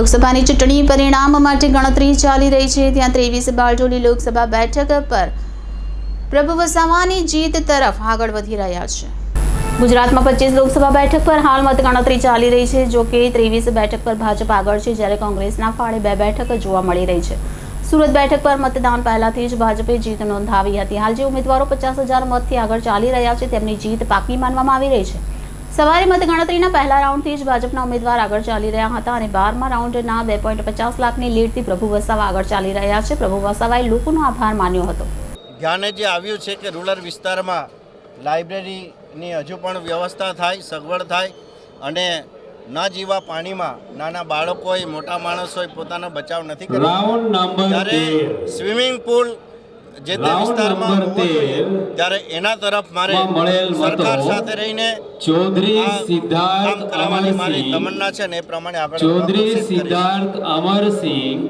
લોકસભાની ચૂંટણી પરિણામ માટે ગણતરી ચાલી રહી છે. ત્યાં ત્રેવીસ બારડોલી લોકસભા બેઠક પર પ્રભુ વસાવાની જીત તરફ આગળ વધી રહ્યા છે. ગુજરાતમાં પચીસ લોકસભા બેઠક પર હાલ મતગણતરી ચાલી રહી છે. જો કે ત્રેવીસ બેઠક પર ભાજપ આગળ છે, જ્યારે કોંગ્રેસના ફાળે બે બેઠક જોવા મળી રહી છે. સુરત બેઠક પર મતદાન પહેલાથી જ ભાજપે જીત નોંધાવી હતી. હાલ જે ઉમેદવારો પચાસ હજાર મતથી આગળ ચાલી રહ્યા છે, તેમની જીત પાકી માનવામાં આવી રહી છે. સવારે મતગણતરીના પહેલા રાઉન્ડથી જ ભાજપના ઉમેદવાર આગળ ચાલી રહ્યા હતા અને બારમા રાઉન્ડના બે પોઈન્ટ પચાસ લાખની લીડથી પ્રભુ વસાવા આગળ ચાલી રહ્યા છે. પ્રભુ વસાવાએ લોકોનો આભાર માન્યો હતો. ધ્યાને જે આવ્યું છે કે રૂરલ વિસ્તારમાં લાઇબ્રેરીની હજુ પણ વ્યવસ્થા થાય સગવડ થાય અને ન જીવા પાણીમાં નાના બાળકોએ મોટા માણસોય પોતાનો બચાવ નથી કર્યો. ત્યારે સ્વિમિંગ પુલ જે તે વિસ્તારમાં ત્યારે એના તરફ મારે મળેલ સરકાર સાથે રહીને ચૌધરી સિદ્ધાર્થ મારી અમરસિંહ. તમન્ના છે ને એ પ્રમાણે આપણે ચૌધરી. સિદ્ધાર્થ અમરસિંહ